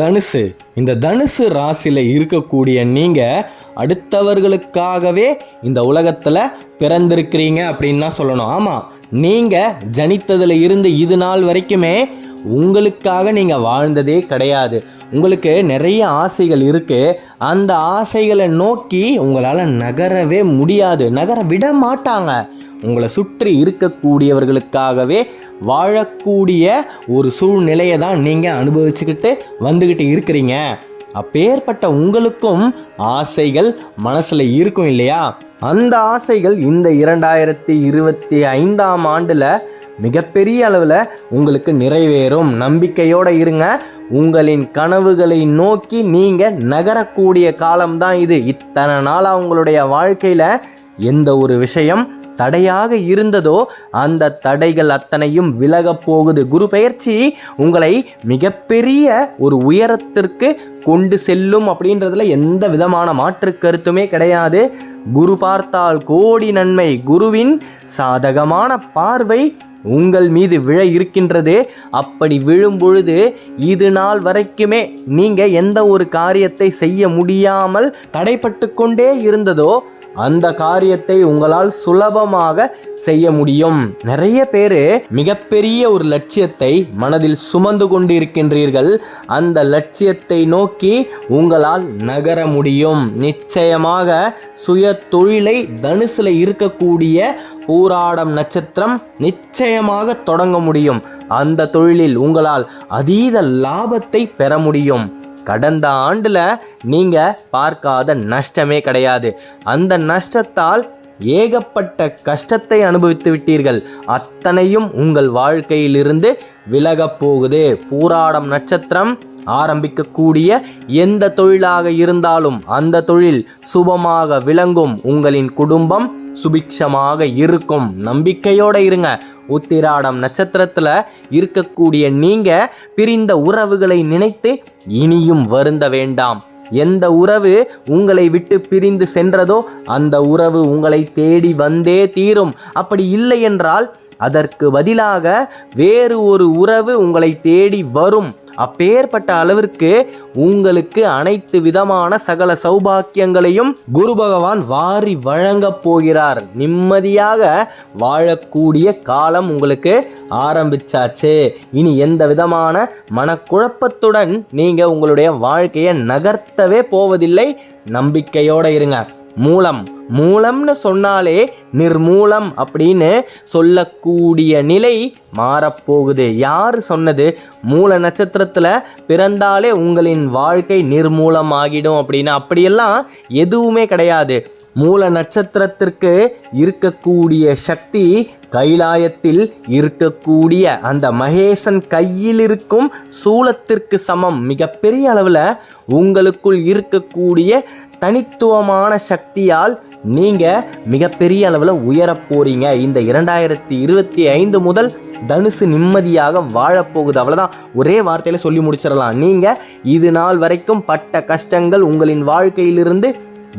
தனுசு. இந்த தனுசு ராசியில் இருக்கக்கூடிய நீங்கள் அடுத்தவர்களுக்காகவே இந்த உலகத்தில் பிறந்திருக்கிறீங்க அப்படின்னு தான் சொல்லணும். ஆமாம் நீங்கள் ஜனித்ததில் இருந்து இது நாள் வரைக்குமே உங்களுக்காக நீங்கள் வாழ்ந்ததே கிடையாது. உங்களுக்கு நிறைய ஆசைகள் இருக்குது அந்த ஆசைகளை நோக்கி உங்களால் நகரவே முடியாது. நகர விட மாட்டாங்க. உங்களை சுற்றி இருக்கக்கூடியவர்களுக்காகவே வாழக்கூடிய ஒரு சூழ்நிலையை தான் நீங்கள் அனுபவிச்சுக்கிட்டு வந்துக்கிட்டு இருக்கிறீங்க. அப்பேற்பட்ட உங்களுக்கும் ஆசைகள் மனசில் இருக்கும் இல்லையா? அந்த ஆசைகள் இந்த இரண்டாயிரத்தி இருபத்தி ஐந்தாம் ஆண்டில் மிகப்பெரிய அளவில் உங்களுக்கு நிறைவேறும். நம்பிக்கையோடு இருங்க. உங்களின் கனவுகளை நோக்கி நீங்கள் நகரக்கூடிய காலம்தான் இது. இத்தனை நாளாக உங்களுடைய வாழ்க்கையில் எந்த ஒரு விஷயம் தடையாக இருந்ததோ அந்த தடைகள் அத்தனையும் விலகப் போகுது. குரு பெயர்ச்சி உங்களை மிகப்பெரிய ஒரு உயரத்திற்கு கொண்டு செல்லும் அப்படின்றதுல எந்த விதமான மாற்று கருத்துமே கிடையாது. குரு பார்த்தால் கோடி நன்மை. குருவின் சாதகமான பார்வை உங்கள் மீது விழ இருக்கின்றது. அப்படி விழும் பொழுது இது நாள் வரைக்குமே நீங்கள் எந்த ஒரு காரியத்தை செய்ய முடியாமல் தடைப்பட்டு கொண்டே இருந்ததோ அந்த காரியத்தை உங்களால் சுலபமாக செய்ய முடியும். நிறைய பேர் மிகப்பெரிய ஒரு லட்சியத்தை மனதில் சுமந்து கொண்டிருக்கின்றீர்கள். அந்த லட்சியத்தை நோக்கி உங்களால் நகர முடியும். நிச்சயமாக சுய தொழிலை தனுசுல இருக்கக்கூடிய பூராடம் நட்சத்திரம் நிச்சயமாக தொடங்க முடியும். அந்த தொழிலில் உங்களால் அதீத லாபத்தை பெற முடியும். கடந்த ஆண்டில் நீங்கள் பார்க்காத நஷ்டமே கிடையாது. அந்த நஷ்டத்தால் ஏகப்பட்ட கஷ்டத்தை அனுபவித்து விட்டீர்கள். அத்தனையும் உங்கள் வாழ்க்கையிலிருந்து விலகப் போகுது. பூராடம் நட்சத்திரம் ஆரம்பிக்கக்கூடிய எந்த தொழிலாக இருந்தாலும் அந்த தொழில் சுபமாக விளங்கும். உங்களின் குடும்பம் சுபிக்ஷமாக இருக்கும். நம்பிக்கையோடு இருங்க. உத்திராடம் நட்சத்திரத்தில் இருக்கக்கூடிய நீங்கள் பிரிந்த உறவுகளை நினைத்து இனியும் வருந்த வேண்டாம். எந்த உறவு உங்களை விட்டு பிரிந்து சென்றதோ அந்த உறவு உங்களை தேடி வந்தே தீரும். அப்படி இல்லை என்றால் அதற்கு பதிலாக வேறு ஒரு உறவு உங்களை தேடி வரும். அப்பேற்பட்ட அளவிற்கு உங்களுக்கு அனைத்து விதமான சகல சௌபாக்கியங்களையும் குரு பகவான் வாரி வழங்கப் போகிறார். நிம்மதியாக வாழக்கூடிய காலம் உங்களுக்கு ஆரம்பிச்சாச்சு. இனி எந்த விதமான மனக்குழப்பத்துடன் நீங்கள் உங்களுடைய வாழ்க்கையை நகர்த்தவே போவதில்லை. நம்பிக்கையோடு இருங்க. மூலம் மூலம்னு சொன்னாலே நிர்மூலம் அப்படின்னு சொல்லக்கூடிய நிலை மாறப்போகுது. யார் சொன்னது? மூல நட்சத்திரத்தில் பிறந்தாலே உங்களின் வாழ்க்கை நிர்மூலம் ஆகிடும் அப்படின்னு. அப்படியெல்லாம் எதுவுமே கிடையாது. மூல நட்சத்திரத்திற்கு இருக்கக்கூடிய சக்தி கைலாயத்தில் இருக்கக்கூடிய அந்த மகேசன் கையில் இருக்கும் சூலத்திற்கு சமம். மிகப்பெரிய அளவில் உங்களுக்குள் இருக்கக்கூடிய தனித்துவமான சக்தியால் நீங்கள் மிகப்பெரிய அளவில் உயரப் போகிறீங்க இந்த இரண்டாயிரத்தி இருபத்தி ஐந்து முதல் தனுசு நிம்மதியாக வாழப்போகுது அவ்வளோதான் ஒரே வார்த்தையில் சொல்லி முடிச்சிடலாம். நீங்கள் இது நாள் வரைக்கும் பட்ட கஷ்டங்கள் உங்களின் வாழ்க்கையிலிருந்து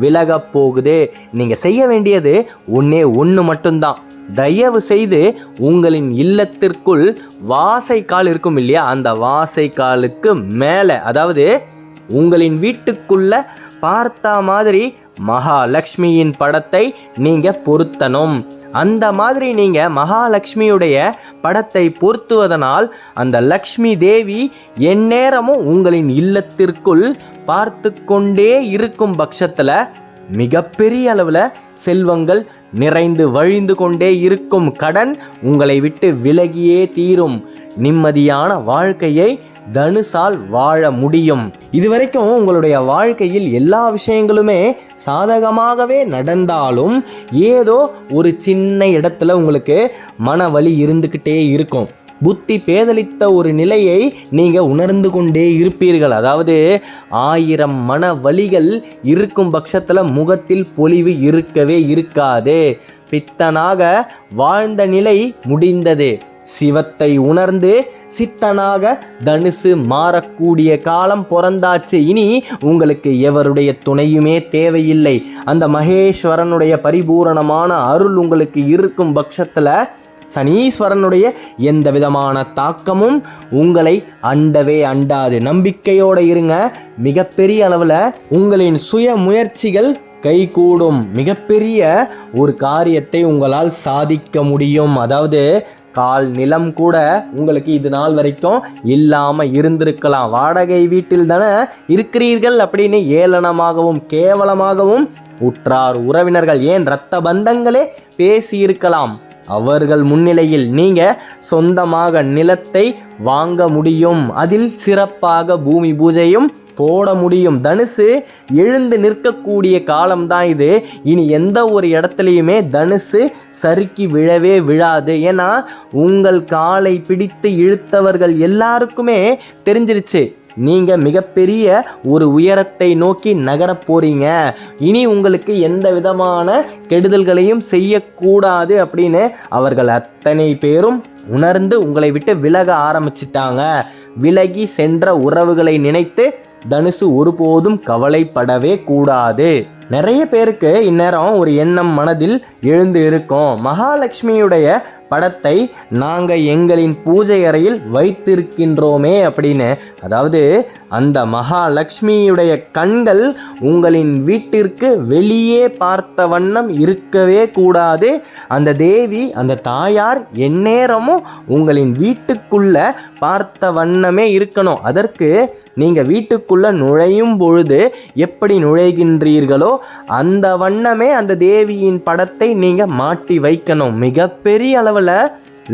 விலகப் போகுது. நீங்கள் செய்ய வேண்டியது ஒன்றே ஒன்று மட்டும்தான். தயவு செய்து உங்களின் இல்லத்திற்குள் வாசைக்கால் இருக்கும் இல்லையா அந்த வாசைக்காலுக்கு மேலே அதாவது உங்களின் வீட்டுக்குள்ள பார்த்தா மாதிரி மகாலட்சுமியின் படத்தை நீங்கள் பொருத்தணும். அந்த மாதிரி நீங்கள் மகாலட்சுமியுடைய படத்தை பொருத்துவதனால் அந்த லக்ஷ்மி தேவி எந்நேரமும் உங்களின் இல்லத்திற்குள் பார்த்து கொண்டே இருக்கும் பட்சத்தில் மிகப்பெரிய அளவில் செல்வங்கள் நிறைந்து வழிந்து கொண்டே இருக்கும் கடன் உங்களை விட்டு விலகியே தீரும். நிம்மதியான வாழ்க்கையை தனுசால் வாழ முடியும். இதுவரைக்கும் உங்களுடைய வாழ்க்கையில் எல்லா விஷயங்களுமே சாதகமாகவே நடந்தாலும் ஏதோ ஒரு சின்ன இடத்துல உங்களுக்கு மன வலி இருந்துக்கிட்டே இருக்கும். புத்தி பேதலித்த ஒரு நிலையை நீங்கள் உணர்ந்து கொண்டே இருப்பீர்கள். அதாவது ஆயிரம் மன வழிகள் இருக்கும் பட்சத்தில் முகத்தில் பொலிவு இருக்கவே இருக்காது. பித்தனாக வாழ்ந்த நிலை முடிந்தது. சிவத்தை உணர்ந்து சித்தனாக தனுசு மாறக்கூடிய காலம் பிறந்தாச்சு. இனி உங்களுக்கு எவருடைய துணையுமே தேவையில்லை. அந்த மகேஸ்வரனுடைய பரிபூரணமான அருள் உங்களுக்கு இருக்கும் பட்சத்தில் சனீஸ்வரனுடைய எந்த விதமான தாக்கமும் உங்களை அண்டவே அண்டாது. நம்பிக்கையோடு இருங்க. மிகப்பெரிய அளவில் உங்களின் சுய முயற்சிகள் கைகூடும். மிகப்பெரிய ஒரு காரியத்தை உங்களால் சாதிக்க முடியும். அதாவது கால் நிலம் கூட உங்களுக்கு இது நாள் வரைக்கும் இல்லாமல் இருந்திருக்கலாம். வாடகை வீட்டில் தானே இருக்கிறீர்கள் அப்படின்னு ஏளனமாகவும் கேவலமாகவும் உற்றார் உறவினர்கள் ஏன் இரத்த பந்தங்களே பேசியிருக்கலாம். அவர்கள் முன்னிலையில் நீங்க சொந்தமாக நிலத்தை வாங்க முடியும். அதில் சிறப்பாக பூமி பூஜையும் போட முடியும். தனுசு எழுந்து நிற்கக்கூடிய காலம்தான் இது. இனி எந்த ஒரு இடத்துலையுமே தனுசு சறுக்கி விழவே விழாது. ஏன்னா உங்கள் காலை பிடித்து இழுத்தவர்கள் எல்லாருக்குமே தெரிஞ்சிருச்சு. நீங்கள் மிகப்பெரிய ஒரு உயரத்தை நோக்கி நகரப் போகிறீங்க இனி உங்களுக்கு எந்த விதமான கெடுதல்களையும் செய்யக்கூடாது அப்படின்னு அவர்கள் அத்தனை பேரும் உணர்ந்து உங்களை விட்டு விலக ஆரம்பிச்சிட்டாங்க. விலகி சென்ற உறவுகளை நினைத்து தனுசு ஒருபோதும் கவலைப்படவே கூடாது. நிறைய பேருக்கு இந்நேரம் ஒரு எண்ணம் மனதில் எழுந்து இருக்கும். மகாலட்சுமியுடைய படத்தை நாங்கள் எங்களின் பூஜை அறையில் வைத்திருக்கின்றோமே அப்படின்னு அதாவது அந்த மகாலட்சுமியுடைய கண்கள் உங்களின் வீட்டிற்கு வெளியே பார்த்த வண்ணம் இருக்கவே கூடாது. அந்த தேவி அந்த தாயார் எந்நேரமும் உங்களின் வீட்டுக்குள்ள பார்த்த வண்ணமே இருக்கணும். அதற்கு நீங்கள் வீட்டுக்குள்ளே நுழையும் பொழுது எப்படி நுழைகின்றீர்களோ அந்த வண்ணமே அந்த தேவியின் படத்தை நீங்கள் மாட்டி வைக்கணும். மிகப்பெரிய அளவில்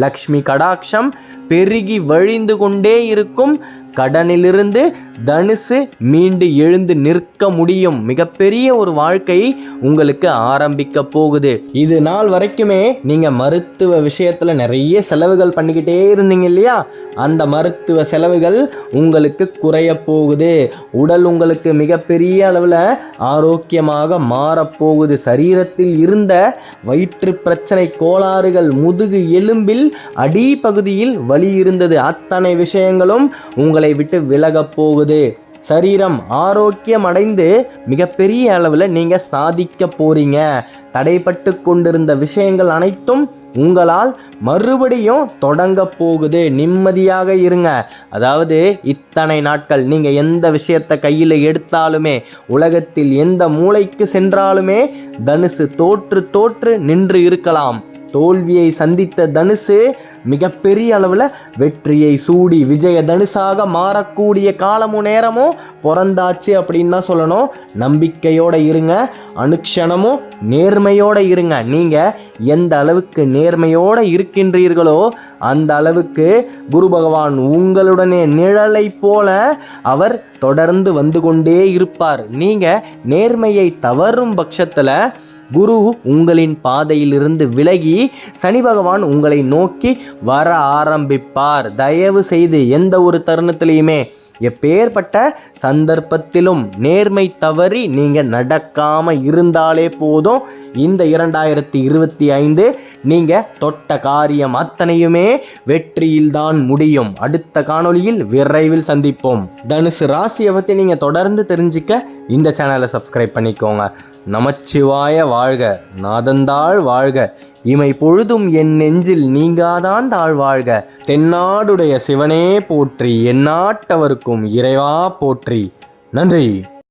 லக்ஷ்மி கடாட்சம் பெருகி வழிந்து கொண்டே இருக்கும். கடனிலிருந்து தனுசு மீண்டு எழுந்து நிற்க முடியும். மிகப்பெரிய ஒரு வாழ்க்கை உங்களுக்கு ஆரம்பிக்க போகுது. இது நாள் வரைக்குமே நீங்க மருத்துவ விஷயத்துல நிறைய செலவுகள் பண்ணிக்கிட்டே இருந்தீங்க இல்லையா? அந்த மருத்துவ செலவுகள் உங்களுக்கு குறைய போகுது. உடல் உங்களுக்கு மிகப்பெரிய அளவில் ஆரோக்கியமாக மாறப்போகுது சரீரத்தில் இருந்த வயிற்று பிரச்சனை கோளாறுகள் முதுகு எலும்பில் அடிப்பகுதியில் வலி இருந்தது. அத்தனை விஷயங்களும் உங்கள் விட்டு விலகப் போகுது. சரீரம் ஆரோக்கியம் அடைந்து மிகப்பெரிய அளவில் நீங்கள் சாதிக்க போறீங்க. தடைப்பட்டு கொண்டிருந்த விஷயங்கள் அனைத்தும் உங்களால் மறுபடியும் தொடங்க போகுது. நிம்மதியாக இருங்க. அதாவது இத்தனை நாட்கள் நீங்கள் எந்த விஷயத்தை கையில் எடுத்தாலுமே உலகத்தில் எந்த மூளைக்கு சென்றாலுமே தனுசு தோற்று தோற்று நின்று இருக்கலாம். தோல்வியை சந்தித்த தனுசு மிகப்பெரிய அளவில் வெற்றியை சூடி விஜய தனுசாக மாறக்கூடிய காலமும் நேரமும் பிறந்தாச்சு அப்படின்னு தான் சொல்லணும். நம்பிக்கையோடு இருங்க அனுக்ஷணமும் நேர்மையோடு இருங்க. நீங்கள் எந்த அளவுக்கு நேர்மையோடு இருக்கின்றீர்களோ அந்த அளவுக்கு குரு பகவான் உங்களுடனே நிழலை போல அவர் தொடர்ந்து வந்து கொண்டே இருப்பார். நீங்கள் நேர்மையை தவறும் பட்சத்தில் குரு உங்களின் பாதையிலிருந்து விலகி சனி பகவான் உங்களை நோக்கி வர ஆரம்பிப்பார். தயவு செய்து எந்த ஒரு தருணத்திலையுமே எப்பேற்பட்ட சந்தர்ப்பத்திலும் நேர்மை தவறி நீங்கள் நடக்காமல் இருந்தாலே போதும். இந்த இரண்டாயிரத்தி இருபத்தி ஐந்து நீங்கள் தொட்ட காரியம் அத்தனையுமே வெற்றியில்தான் முடியும். அடுத்த காணொலியில் விரைவில் சந்திப்போம். தனுசு ராசியை பற்றி நீங்கள் தொடர்ந்து தெரிஞ்சுக்க இந்த சேனலை சப்ஸ்கிரைப் பண்ணிக்கோங்க. நமச்சிவாய வாழ்க. நாதந்தாள் வாழ்க. இமை பொழுதும் என் நெஞ்சில் நீங்காதான் தாழ்வாழ்க. தென்னாடுடைய சிவனே போற்றி எந்நாட்டவருக்கும் இறைவா போற்றி. நன்றி.